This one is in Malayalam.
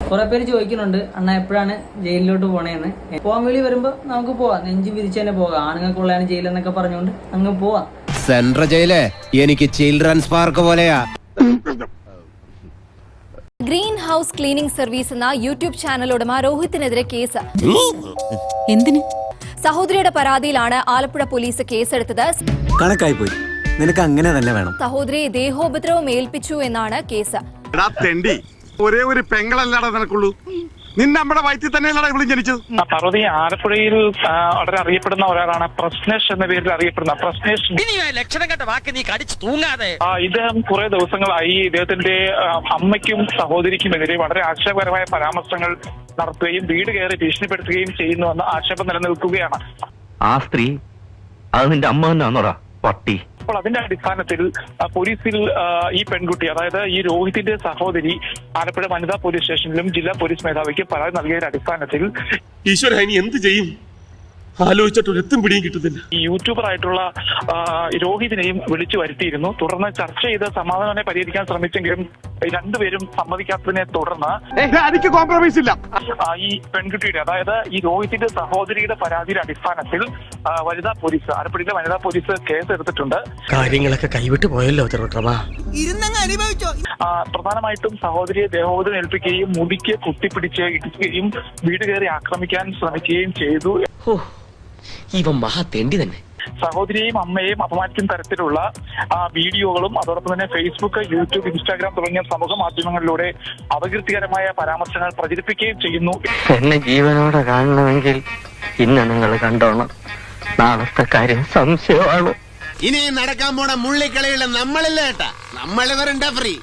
കുറെ പേര് ചോദിക്കുന്നുണ്ട് അണ്ണ എപ്പോഴാണ് ജയിലിലോട്ട് പോണേന്ന്? പോകാൻ വേണ്ടി വരുമ്പോ നമുക്ക് പോവാം. നെഞ്ചു വിരിച്ചു തന്നെ പോകാം. ആണുങ്ങൾക്കുള്ളതാണ് ജയിൽ എന്നൊക്കെ പറഞ്ഞുകൊണ്ട് അങ്ങ് പോവാം. Central jail? എനിക്ക് ചിൽഡ്രൻസ് പാർക്ക് പോലെയാ. ഗ്രീൻ ഹൗസ് ക്ലീനിംഗ് സർവീസ് എന്ന യൂട്യൂബ് ചാനൽ ഉടമ രോഹിത്തിനെതിരെ കേസ്. എന്തിന്? സഹോദരിയുടെ പരാതിയിലാണ് ആലപ്പുഴ പോലീസ് കേസെടുത്തത്. കണക്കായി പോയി. നിനക്ക് അങ്ങനെ തന്നെ വേണം. സഹോദരി ദേഹോപദ്രവം ഏൽപ്പിച്ചു എന്നാണ് കേസ്. എടാ തെണ്ടി. ഒരേ ഒരു പെങ്ങളല്ലാടാ നിനക്കുള്ളൂ. നിന്നെ നമ്മുടെ വയറ്റിൽ തന്നെയല്ലടാ ഇവിടെ ജനിച്ചത്. പർവതി ആലപ്പുഴയിൽ വളരെ അറിയപ്പെടുന്ന ഒരാളാണ് പ്രശ്നേഷ് എന്ന പേരിൽ അറിയപ്പെടുന്ന പ്രശ്നേഷ്. ലക്ഷണം കണ്ട വാക്ക് നീ കടിച്ചു തൂങ്ങാതെ. ആ, ഇദ്ദേഹം കുറെ ദിവസങ്ങളായി ഇദ്ദേഹത്തിന്റെ അമ്മയ്ക്കും സഹോദരിക്കും എതിരെ വളരെ ആക്ഷേപകരമായ പരാമർശങ്ങൾ നടത്തുകയും വീട് കയറി ഭീഷണിപ്പെടുത്തുകയും ചെയ്യുന്നുവെന്ന് ആക്ഷേപം നിലനിൽക്കുകയാണ്. ആ സ്ത്രീ അത് നിന്റെ അമ്മ തന്നെ പട്ടി. അപ്പോൾ അതിന്റെ അടിസ്ഥാനത്തിൽ പോലീസിൽ ഈ പെൺകുട്ടി അതായത് ഈ രോഹിതിന്റെ സഹോദരി ആലപ്പുഴ വനിതാ പോലീസ് സ്റ്റേഷനിലും ജില്ലാ പോലീസ് മേധാവിക്ക് പരാതി നൽകിയതിന്റെ അടിസ്ഥാനത്തിൽ ഈശ്വര എന്ത് ചെയ്യും? ആലോചിച്ചിട്ട് ഒരു എത്തും പിടിയും കിട്ടുന്നില്ല. ഈ യൂട്യൂബർ ആയിട്ടുള്ള രോഹിതിനെയും വിളിച്ചു വരുത്തിയിരുന്നു. തുടർന്ന് ചർച്ച ചെയ്ത് സമാധാനം പരിഹരിക്കാൻ ശ്രമിച്ചെങ്കിലും ഈ രണ്ടുപേരും സമ്മതിക്കാത്തതിനെ തുടർന്ന് എനിക്ക് കോംപ്രമൈസ് ഇല്ല. ഈ പെൺകുട്ടിയുടെ അതായത് ഈ രോഹിതിന്റെ സഹോദരിയുടെ പരാതിയുടെ അടിസ്ഥാനത്തിൽ വനിതാ പോലീസ് ആലപ്പുഴയിലെ വനിതാ പോലീസ് കേസ് എടുത്തിട്ടുണ്ട്. കാര്യങ്ങളൊക്കെ കൈവിട്ടു പോയല്ലോ പ്രധാനമായിട്ടും സഹോദരിയെ ദേഹോദരം ഏൽപ്പിക്കുകയും മുടിക്ക് കുത്തിപ്പിടിച്ച് ഇടിക്കുകയും വീട് കയറി ആക്രമിക്കാൻ ശ്രമിക്കുകയും ചെയ്തു. ഇവൻ മഹാ തെണ്ടി തന്നെ സഹോദരിയെയും അമ്മയെയും അപമാനിക്കുന്ന തരത്തിലുള്ള ആ, വീഡിയോകളും അതോടൊപ്പം തന്നെ ഫേസ്ബുക്ക് യൂട്യൂബ് ഇൻസ്റ്റാഗ്രാം തുടങ്ങിയ സമൂഹ മാധ്യമങ്ങളിലൂടെ അപകീർത്തികരമായ പരാമർശങ്ങൾ പ്രചരിപ്പിക്കുകയും ചെയ്യുന്നു എന്നെ ജീവനോടെ കാണണമെങ്കിൽ ഇന്ന് നിങ്ങൾ കണ്ടോണം നാളത്തെ കാര്യം സംശയമാണ് ഇനി നടക്കാൻ പോണ മുള്ളിക്കളിയുള്ള നമ്മളില്ല കേട്ടാ നമ്മളിവരുണ്ടാ ഫ്രീ